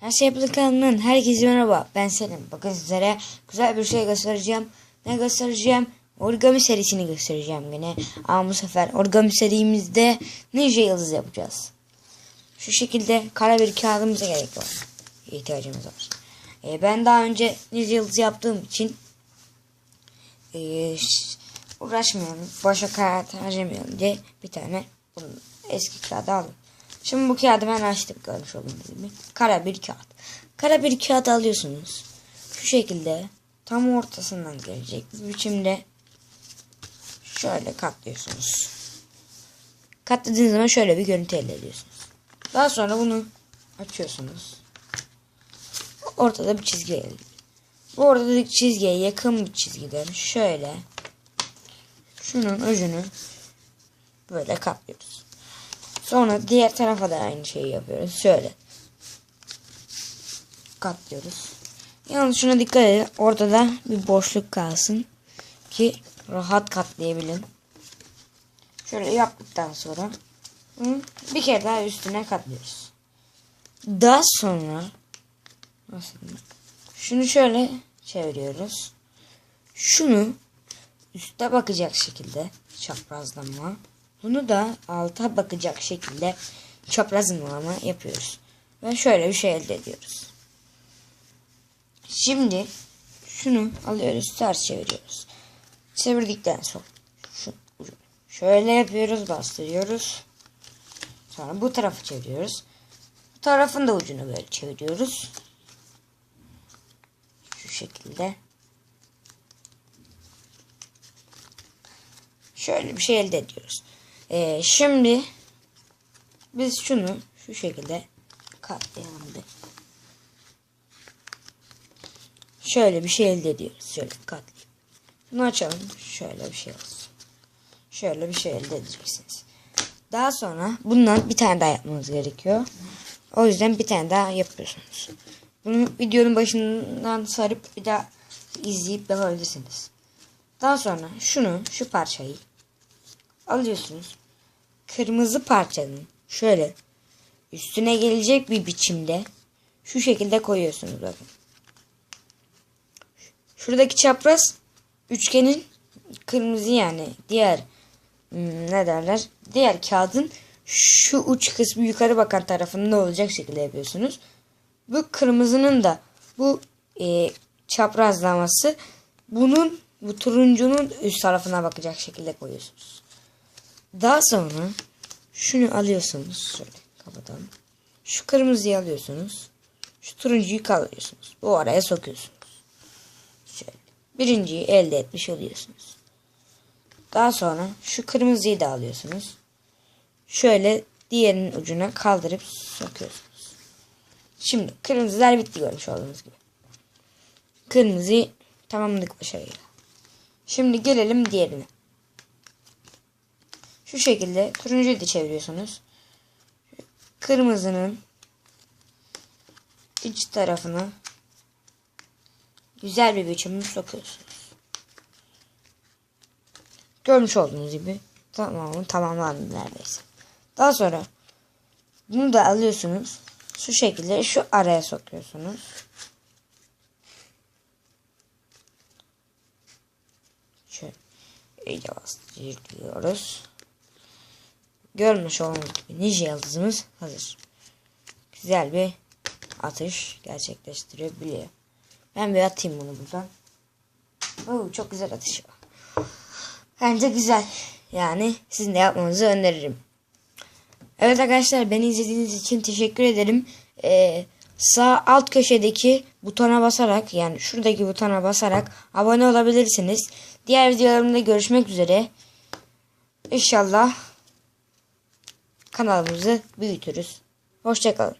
Her şey yapılır kanalından herkese merhaba. Ben Selim. Bakın sizlere güzel bir şey göstereceğim. Ne göstereceğim? Origami serisini göstereceğim yine. Ama bu sefer origami serimizde ninja yıldız yapacağız. Şu şekilde kara bir kağıdımıza gerek var. İhtiyacımız var. Ee, ben daha önce ninja yıldız yaptığım için ş- uğraşmayalım. Boşa kağıt harcamayalım diye bir tane eski kağıdı aldım. Şimdi bu kağıdı ben açtım görmüş olduğunuz gibi. Kara bir kağıt. Kara bir kağıt alıyorsunuz. Şu şekilde tam ortasından gelecek biçimde şöyle katlıyorsunuz. Katladığınız zaman şöyle bir görüntü elde ediyorsunuz. Daha sonra bunu açıyorsunuz. Ortada bir çizgi elde. Bu ortadaki çizgiye yakın bir çizgiden şöyle şunun ucunu böyle katlıyoruz. Sonra diğer tarafa da aynı şeyi yapıyoruz. Şöyle. Katlıyoruz. Yalnız şuna dikkat edin. Ortada bir boşluk kalsın. Ki rahat katlayabilin. Şöyle yaptıktan sonra bir kere daha üstüne katlıyoruz. Daha sonra şunu şöyle çeviriyoruz. Şunu üste bakacak şekilde çaprazlama. Bunu da alta bakacak şekilde çaprazlama yapıyoruz. Ve şöyle bir şey elde ediyoruz. Şimdi şunu alıyoruz ters çeviriyoruz. Çevirdikten sonra şöyle yapıyoruz bastırıyoruz. Sonra bu tarafı çeviriyoruz. Bu tarafın da ucunu böyle çeviriyoruz. Şu şekilde. Şöyle bir şey elde ediyoruz. Ee, şimdi biz şunu şu şekilde katlayalım bir. Şöyle bir şey elde ediyoruz. Şöyle katlayalım. Bunu açalım. Şöyle bir şey olsun. Şöyle bir şey elde edeceksiniz. Daha sonra bundan bir tane daha yapmanız gerekiyor. O yüzden bir tane daha yapıyorsunuz. Bunu videonun başından sarıp bir daha izleyip yapabilirsiniz. Daha sonra şunu, şu parçayı alıyorsunuz. Kırmızı parçanın şöyle üstüne gelecek bir biçimde şu şekilde koyuyorsunuz bakın. Şuradaki çapraz üçgenin kırmızı yani diğer hmm, ne derler diğer kağıdın şu uç kısmı yukarı bakan tarafında olacak şekilde yapıyorsunuz. Bu kırmızının da bu e, çaprazlaması bunun bu turuncunun üst tarafına bakacak şekilde koyuyorsunuz. Daha sonra şunu alıyorsunuz. Şöyle kapatalım. Şu kırmızıyı alıyorsunuz. Şu turuncuyu kaldırıyorsunuz. Bu araya sokuyorsunuz. Şöyle. Birinciyi elde etmiş oluyorsunuz. Daha sonra şu kırmızıyı da alıyorsunuz. Şöyle diğerinin ucuna kaldırıp sokuyorsunuz. Şimdi kırmızılar bitti görmüş olduğunuz gibi. Kırmızıyı tamamladık başarıyla. Şimdi gelelim diğerine. Şu şekilde turuncuyu da çeviriyorsunuz. Kırmızının iç tarafına güzel bir biçimde sokuyorsunuz. Görmüş olduğunuz gibi tamamı tamamlandı neredeyse. Daha sonra bunu da alıyorsunuz. Şu şekilde şu araya sokuyorsunuz. Şöyle iyice bastırıyoruz. Görmüş olduğunuz gibi ninja yıldızımız hazır. Güzel bir atış gerçekleştirebiliyor. Ben bir atayım bunu buradan. Oo, çok güzel atış. Bence güzel. Yani sizin de yapmanızı öneririm. Evet arkadaşlar beni izlediğiniz için teşekkür ederim. Ee, sağ alt köşedeki butona basarak yani şuradaki butona basarak abone olabilirsiniz. Diğer videolarımda görüşmek üzere. İnşallah kanalımızı büyütürüz. Hoşçakalın.